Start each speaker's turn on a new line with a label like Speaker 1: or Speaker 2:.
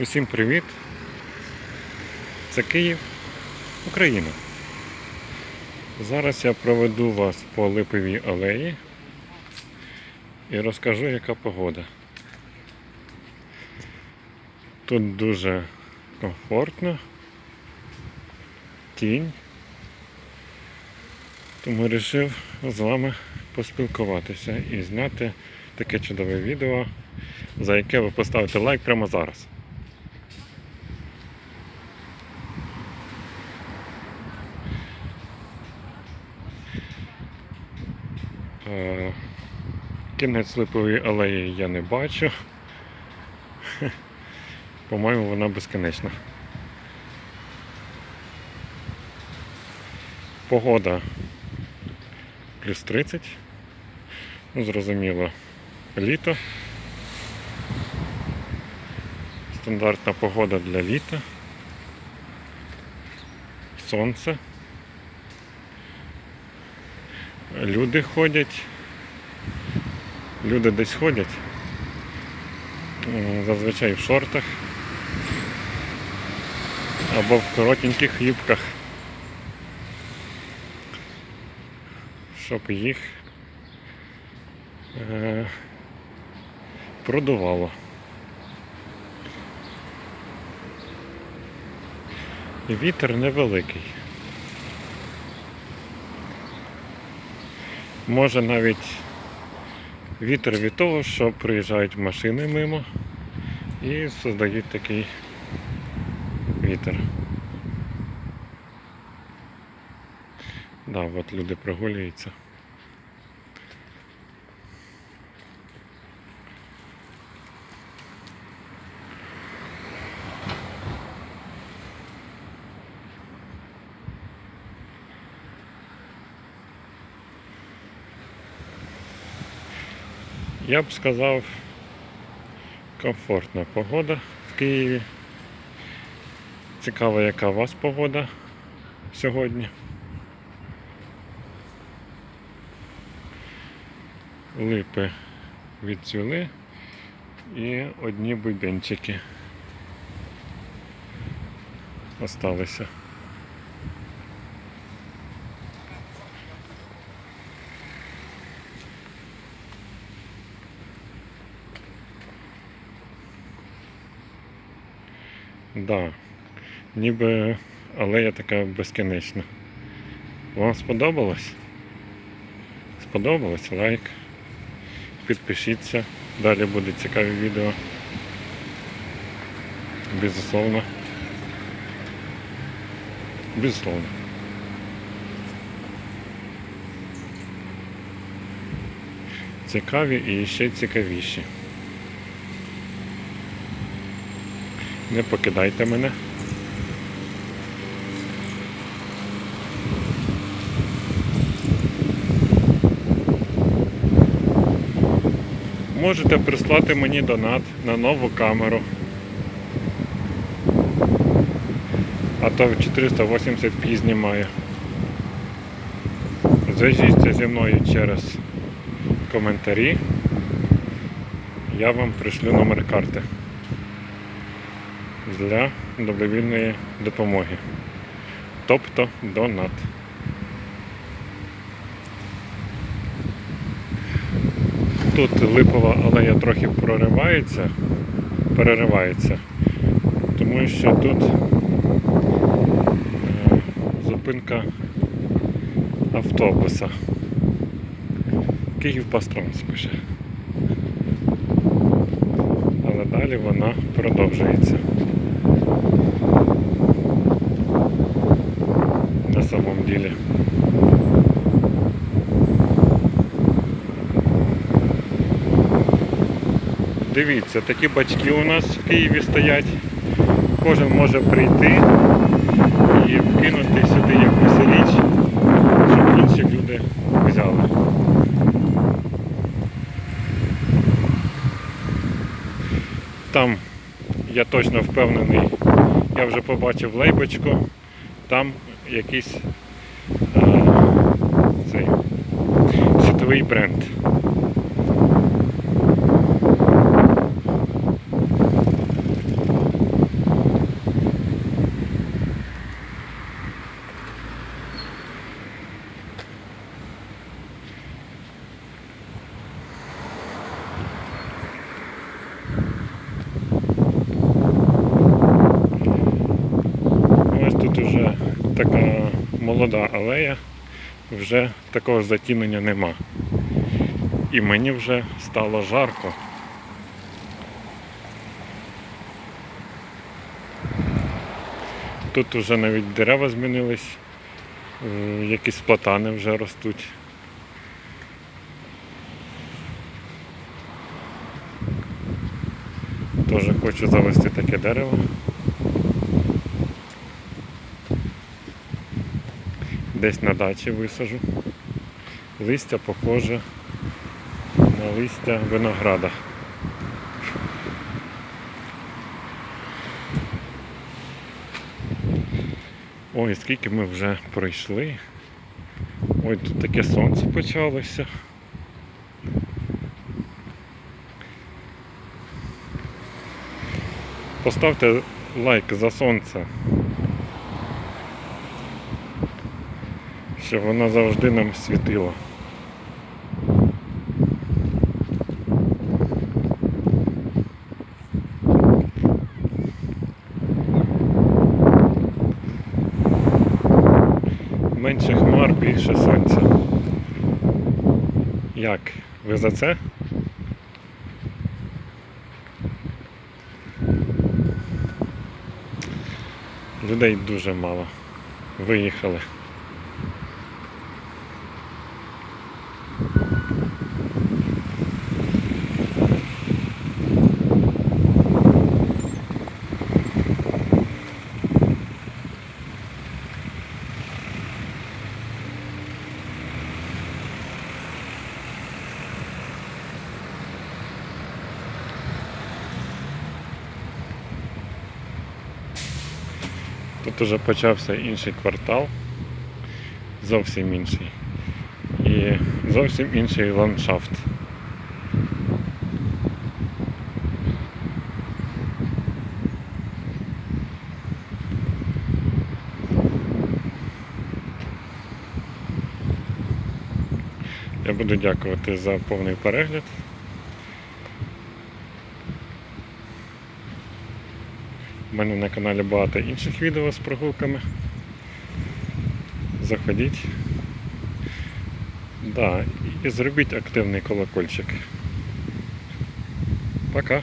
Speaker 1: Усім привіт! Це Київ, Україна. Зараз я проведу вас по Липовій алеї і розкажу, яка погода. Тут дуже комфортно, тінь. Тому вирішив з вами поспілкуватися і зняти таке чудове відео, за яке ви поставите лайк прямо зараз. Кінець липової алеї я не бачу. По-моєму, вона безкінечна. Погода плюс 30. Ну, зрозуміло, літо. Стандартна погода для літа. Сонце. Люди ходять. Люди десь ходять. Зазвичай в шортах. Або в коротеньких юбках. Щоб їх е, продувало. Вітер невеликий. Може навіть вітер від того, що приїжджають машини мимо і создають такий вітер. Да, от люди прогулюються. Я б сказав, комфортна погода в Києві. Цікаво, яка у вас погода сьогодні. Липи відцвіли і одні бубенчики осталися. Да, ніби алея така безкінечна. Вам сподобалось? Сподобалось? Лайк. Підпишіться. Далі буде цікаві відео. Безусловно. Безусловно. Цікаві і ще цікавіші. Не покидайте мене. Можете прислати мені донат на нову камеру. А то в 480p знімаю. Зв'яжіться зі мною через коментарі. Я вам пришлю номер карти для добровільної допомоги. Тобто донат. Тут липова алея трохи проривається, переривається, тому що тут е, зупинка автобуса. Київ Пастранс пише. Але далі вона продовжується. Самом деле. Дивіться, такі батьки у нас в Києві стоять. Кожен може прийти і вкинути сюди якусь річ, щоб інші люди взяли. Там я точно впевнений, я вже побачив лейбочку, там якийсь е, цей світовий бренд. Така молода алея, вже такого затінення нема. І мені вже стало жарко. Тут вже навіть дерева змінились, е, якісь платани вже ростуть. Теж хочу завести таке дерево. Десь на дачі висажу. Листя похоже на листя винограда. Ой, скільки ми вже пройшли. Ой, тут таке сонце почалося. Поставте лайк за сонце. Щоб воно завжди нам світило. Менше хмар, більше сонця. Як? Ви за це? Людей дуже мало. Виїхали. Тут уже почався інший квартал, зовсім інший. І зовсім інший ландшафт. Я буду дякувати за повний перегляд. У мене на каналі багато інших відео з прогулками. Заходіть. Да, і зробіть активний колокольчик. Пока.